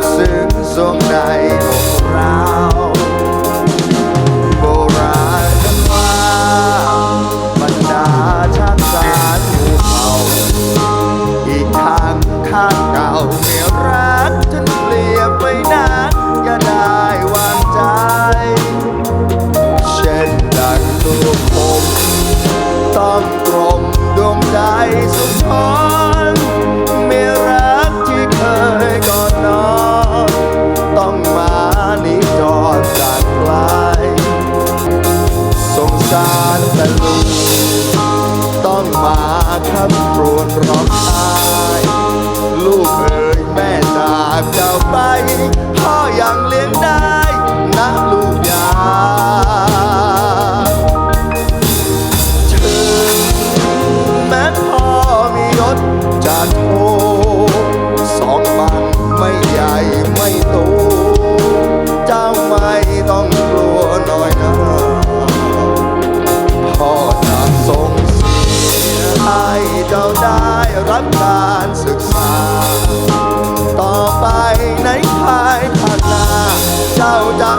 บซึ้งทรงในขอกเราโบราณกันว่าบรรดาชาติสารหมู่เผ่าอีกทางข้างเก่าเมื่อรักจนเปลี่ยนไปนานอย่าได้วางใจ เช่นดังตัวผม ต้องตรงดวงใจสุดทน นีจอดจากไกลสงสารแต่ลุงต้องมาขับรวนร้องไห้ลูกเอ๋ยแม่จากเจ้าไปพ่อยังเลี้ยงได้ รับการศึกษา ต่อไปในภายภาคหน้า เจ้าจะ